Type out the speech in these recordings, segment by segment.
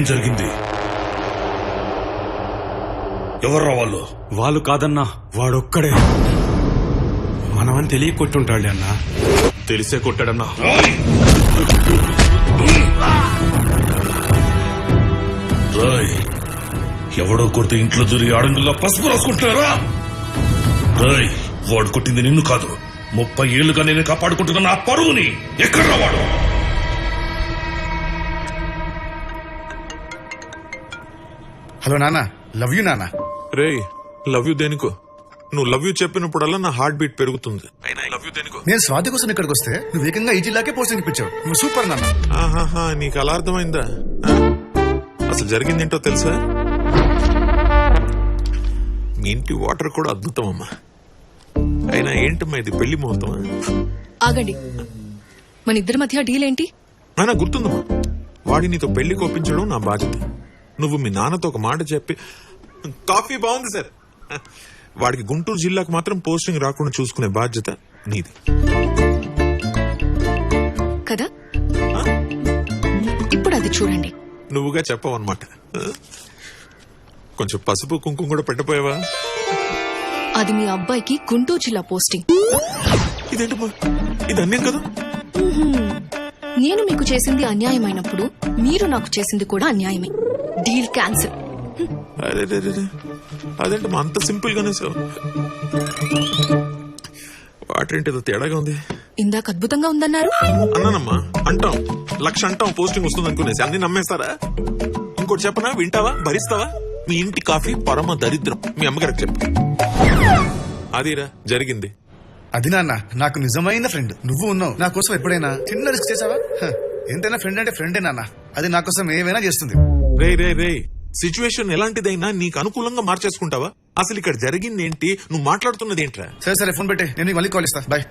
ఏం జరిగింది? ఎవర్రా వాళ్ళు? వాళ్ళు కాదన్నా వాడొక్కడే. మనమని తెలియ కొట్టుంటాడు అన్నా. తెలిసే కొట్టాడన్నా. రాయ్! ఎవడో కొడితే ఇంట్లో దూరి ఆడంగుల్లో పసుపు రాసుకుంటున్నారా? రాయ్! వాడు కొట్టింది నిన్ను కాదు. ముప్పై ఏళ్ళుగా నేను కాపాడుకుంటున్న నా పరువుని. ఎక్కడ వాడు? హలో నాన్న లవ్ యూ నాన్న? రే లవ్ యూ దేనికో? నువ్వు లవ్ యూ చెప్పినప్పుడల్లా నా హార్ట్ బీట్ పెరుగుతుంది. అయినా లవ్ యూ దేనికో? నేను స్వాతి కోసం ఇక్కడికి వస్తే నువ్వు ఏకంగా ఈ జిల్లాకే పోస్టింగ్ ఇప్పించావు నువ్వు సూపర్ నాన్న. ఆహాహా నీకు అలా అర్థమైందా? అసలు జరిగిందేంటో తెలుసా? మీ ఇంటి వాటర్ కూడా అద్భుతం అమ్మా అయినా ఏంటమ్మా ఇది పెళ్ళి ముహూర్తమా? ఆగండి. మన ఇద్దరి మధ్య డీల్ ఏంటి అయినా గుర్తుందమ్మా. వాడి నీతో పెళ్ళి కోపించడం నా బాధ్యత. నువ్వు మీ నాన్నతో ఒక మాట చెప్పి కాఫీ బాగుంది సార్. వాడికి గుంటూరు జిల్లాకు మాత్రం పోస్టింగ్ రాకుండా చూసుకునే బాధ్యత నీది. కదా? ఇప్పుడు అది చూడండి. నువ్వుగా చెప్పవన్నమాట. కొంచెం పసుపు కుంకుమ కూడా పెట్టపోయావా అది మీ అబ్బాయికి గుంటూరు జిల్లా పోస్టింగ్. ఇదేంటమ్మా? ఇది అన్యం కదా? నేను మీకు చేసింది అన్యాయమైనప్పుడు మీరు నాకు చేసింది కూడా అన్యాయమే. Deal cancel. అరే రే రే రే. అదేంటమ్మా అంత సింపుల్ గానే సార్. వాటర్ ఏదో తేడాగా ఉంది? ఇందాక అద్భుతంగా ఉందన్నారు. అన్నానమ్మా అంటాం. లక్ష అంటాం పోస్టింగ్ వస్తుంది అనుకునేసి అన్ని నమ్మేస్తారా? ఇంకోటి చెప్పనా? వింటావా? భరిస్తావా? మీ ఇంటి కాఫీ పరమ దరిద్రం. మీ అమ్మగారికి చెప్పు. అదిరా జరిగింది. అది నాన్న నాకు నిజమైన ఫ్రెండ్. నువ్వు ఉన్నావు. నా కోసం ఎప్పుడైనా చిన్న రిస్క్ చేసావా? ఎంతైనా ఫ్రెండ్ అంటే ఫ్రెండే నాన్న. అది నా కోసం ఏమైనా చేస్తుంది. రే రే రే. సిచ్యువేషన్ ఎలాంటిదైనా నీకు అనుకూలంగా మార్చేసుకుంటావా? అసలు ఇక్కడ జరిగింది ఏంటి నువ్వు మాట్లాడుతున్నది ఏంట్రా సరే సరే ఫోన్ పెట్టే. నేను నీకు మళ్ళీ కాల్ ఇస్తా బాయ్.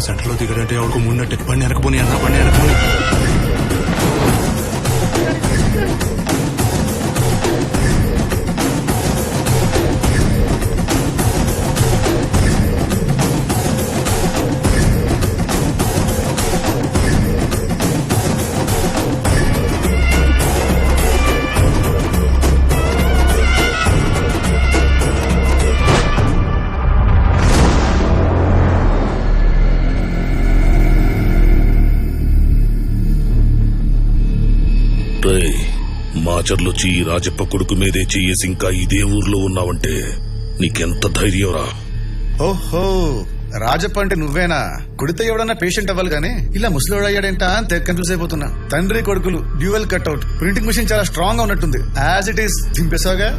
సెంటర్లో దిగడంటే ఆవిడకు ముందట్టే బండి వెనకపోని అన్నా బండి వెనకపోని మాచర్లొచ్చి చెయ్యి రాజప్ప కొడుకు మీదే చెయ్యేసి ఇంకా ఇదే ఊర్లో ఉన్నావంటే నీకెంత ధైర్యం రా. ఓహో రాజప్ప అంటే నువ్వేనా? కుడితే ఎవడన్నా పేషెంట్ అవ్వాలి కానీ ఇలా ముసలివాడు అయ్యాడేంటా కన్ఫ్యూజ్ అయిపోతున్నా. తండ్రి కొడుకులు డ్యూయల్ కట్అవుట్. ప్రింటింగ్ మిషన్ చాలా స్ట్రాంగ్గా ఉన్నట్టుంది. యాజ్ ఇట్ ఈస్ దింపేసావుగా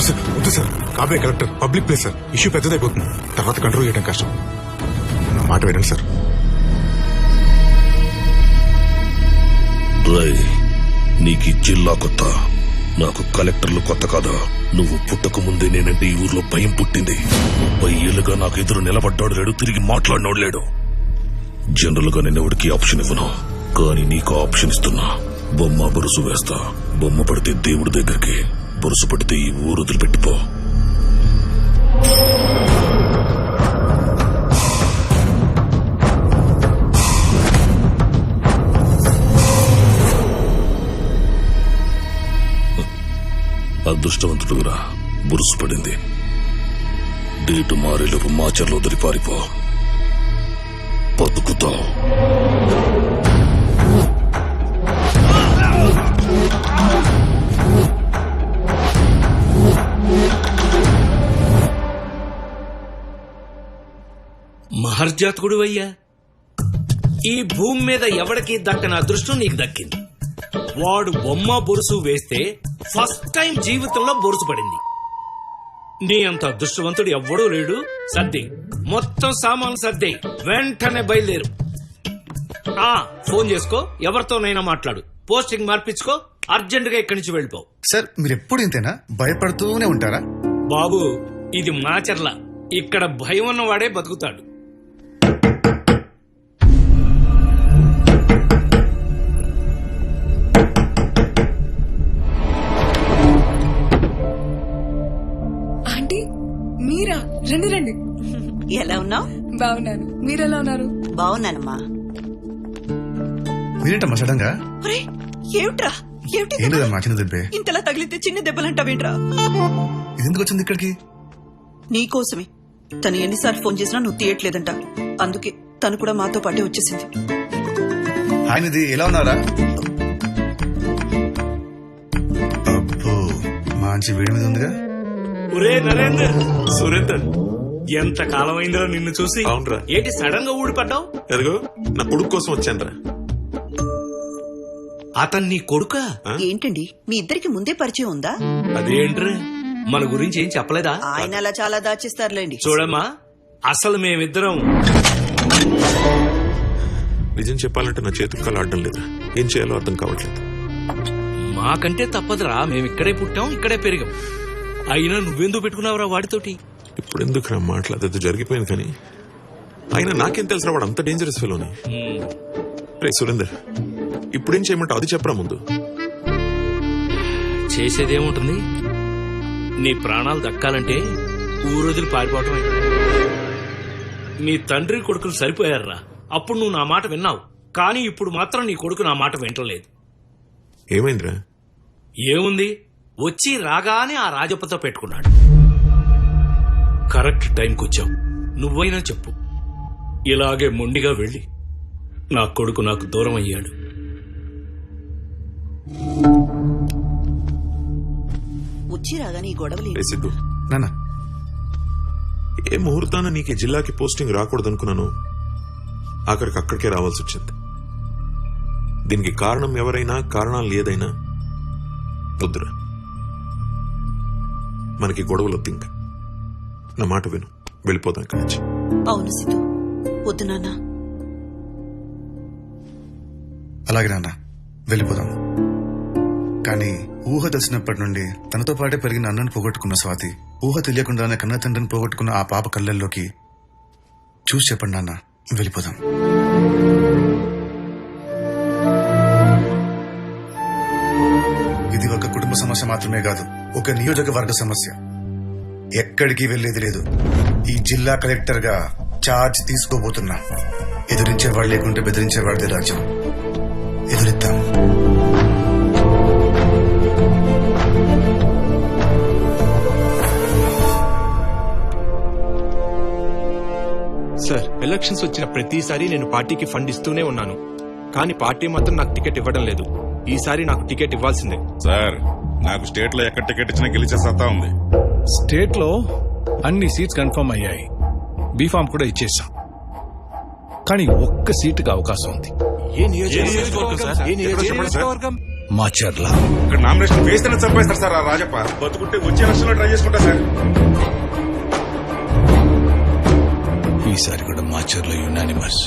సార్ సార్ వద్దు sir. కాబే collector public place sir. Issue పెద్దదైపోతుంది. తర్వాత కంట్రోల్ చేయడం కష్టం. నా మాట వినండి సార్. రై నీకు జిల్లా కొత్త. నాకు కలెక్టర్లు కొత్త కాదా? నువ్వు పుట్టక ముందే నేనంటే ఈ ఊర్లో భయం పుట్టింది. ముప్పై ఏళ్ళుగా నాకు ఎదురు నిలబడ్డాడు లేడు తిరిగి మాట్లాడినోడు లేడు. జనరల్గా నేను ఎవరికి ఆప్షన్ ఇవ్వను. కానీ నీకు ఆప్షన్ ఇస్తున్నా. బొమ్మ బరుసు వేస్తా. బొమ్మ పడితే దేవుడి దగ్గరికి. బురుసు పడితే ఈ ఊరు వదిలిపెట్టిపో. అదృష్టవంతుడురా బురుసు పడింది డేటు మారేలోపు మాచర్లో వదిలి పారిపో బతుకుతావు. మహర్జాతకుడు అయ్యా? ఈ భూమి మీద ఎవడికి దక్కని అదృష్టం నీకు దక్కింది? వాడు బొమ్మ బొరుసు వేస్తే ఫస్ట్ టైం జీవితంలో బొరుసు పడింది. నీ అంత అదృష్టవంతుడు ఎవ్వడూ లేడు సర్ది. మొత్తం సామాన్లు సర్ది. వెంటనే బయలుదేరు. ఆ ఫోన్ చేసుకో ఎవరితోనైనా మాట్లాడు. పోస్టింగ్ మార్పించుకో అర్జెంట్గా ఇక్కడి నుంచి వెళ్ళిపో. సార్ మీరు ఎప్పుడు ఇంతేనా? భయపడుతూనే ఉంటారా? బాబు ఇది మాచర్ల. ఇక్కడ భయం ఉన్నవాడే బతుకుతాడు. బాగున్నాను. మీరెలా ఉన్నారు? బాగున్నానమ్మా. మీరేంటమ్మా సడన్గా? ఒరే ఏమిట్రా? ఏమిటి ఏం లేదమ్మా చిన్న దెబ్బే? ఇంతలా తగిలితే చిన్న దెబ్బలంటావేంట్రా? ఇది ఎందుకు వచ్చింది ఇక్కడికి? నీకోసమే. తను ఎన్నిసార్లు ఫోన్ చేసినా నువ్వు తీయట్లేదంట. అందుకే తను కూడా మాతో పాటే వచ్చేసింది. ఆయనది ఎలా ఉన్నారా అబ్బో మంచి వేడి మీద ఉందిగా? ఒరే నరేందర్ సురేందర్. ఎంత కాలం అయిందిరా నిన్ను చూసి? అవునురా. ఏంటి సడన్గా ఊడిపడ్డావు? ఎదుగో నా కొడుకు కోసం వచ్చానురా. అతను నీ కొడుక? ఏంటండి? మీ ఇద్దరికి ముందే పరిచయం ఉందా? అదేంట్రా? మన గురించి ఏం చెప్పలేదా? ఆయన అలా చాలా దాచిస్తారులేండి. చూడమ్మా అసలు మేమిద్దరం నిజం చెప్పాలంటే నా చేతులు కాలు ఆడడం లేదు? ఏం చేయాలో అర్థం కావట్లేదు. మాకంటే తప్పదురా. మేము ఇక్కడే పుట్టాం ఇక్కడే పెరిగాం. అయినా నువ్వెందుకు పెట్టుకున్నావురా వాడితోటి? ఇప్పుడు ఎందుకు రా మాట్లాడదు జరిగిపోయింది కానీ అయినా నాకేం తెలుసు వాడు అంత డేంజరస్ ఫెలోని రే సురేందర్ ఇప్పుడేం చేయమంటావు? అది చెప్పరా ముందు. చేసేదేముంటుంది? నీ ప్రాణాలు దక్కాలంటే ఊరొదిలి పారిపోవటమే నీ తండ్రి కొడుకులు సరిపోయారురా. అప్పుడు నువ్వు నా మాట విన్నావు. కానీ ఇప్పుడు మాత్రం నీ కొడుకు నా మాట వింటలేదు. ఏమైందిరా? ఏముంది? వచ్చి రాగానే ఆ రాజప్పతో పెట్టుకున్నాడు. కరెక్ట్ టైంకి వచ్చావు. నువ్వైనా చెప్పు. ఇలాగే మొండిగా వెళ్ళి నా కొడుకు నాకు దూరం అయ్యాడు. వచ్చి రాగానే ఈ గొడవలు. రే సిద్ధు. నాన్న. ఏ ముహూర్తాన నీకు ఈ జిల్లాకి పోస్టింగ్ రాకూడదు అనుకున్నాను ఆఖరికి అక్కడికే రావాల్సి వచ్చింది. దీనికి కారణం ఎవరైనా కారణాలు ఏదైనా వద్దురా. మనకి గొడవలు వద్దు ఇంకా. నా మాట విను. వెళ్ళిపోదాం ఇక్కడి నుంచి. అవును సిద్ధు. వద్దు నాన్న. అలాగే నాన్న. వెళ్ళిపోదాం. కానీ ఊహ తెలిసినప్పటి నుండి తనతో పాటే పెరిగిన అన్నను పోగొట్టుకున్న స్వాతి ఊహ తెలియకుండానే కన్న తండ్రిని పోగొట్టుకున్న ఆ పాప కళ్ళల్లోకి చూసి చెప్పండి నాన్న. వెళ్ళిపోదాం. ఇది ఒక కుటుంబ సమస్య మాత్రమే కాదు ఒక నియోజకవర్గ సమస్య. ఎక్కడికి వెళ్ళేది లేదు. ఈ జిల్లా కలెక్టర్గా చార్జ్ తీసుకోబోతున్నా. ఎదిరించేవాడు లేకుంటే బెదిరించేవాడిదే రాజ్యం. ఎదురిద్దాం. సార్ ఎలక్షన్స్ వచ్చిన ప్రతిసారి నేను పార్టీకి ఫండ్ ఇస్తూనే ఉన్నాను. కానీ పార్టీ మాత్రం నాకు టికెట్ ఇవ్వడం లేదు. ఈసారి నాకు టికెట్ ఇవ్వాల్సిందే. సార్ నాకు స్టేట్లో ఎక్కడ టికెట్ ఇచ్చినా గెలిచే సత్తా ఉంది. స్టేట్లో అన్ని సీట్స్ కన్ఫర్మ్ అయ్యాయి. బీఫామ్ కూడా ఇచ్చేసాం. కానీ ఒక్క సీటుకి అవకాశం ఉంది. ఏ నియోజకవర్గం? సార్? ఏ నియోజకవర్గం? మాచర్ల. ఇక్కడ నామినేషన్ వేస్తేనే చంపేస్తారు సార్ ఆ రాజప్ప. బతుకుంటే వచ్చే లక్షలో ట్రై చేసుకుంటా సార్. ఈసారి కూడా మాచర్ల యునానిమస్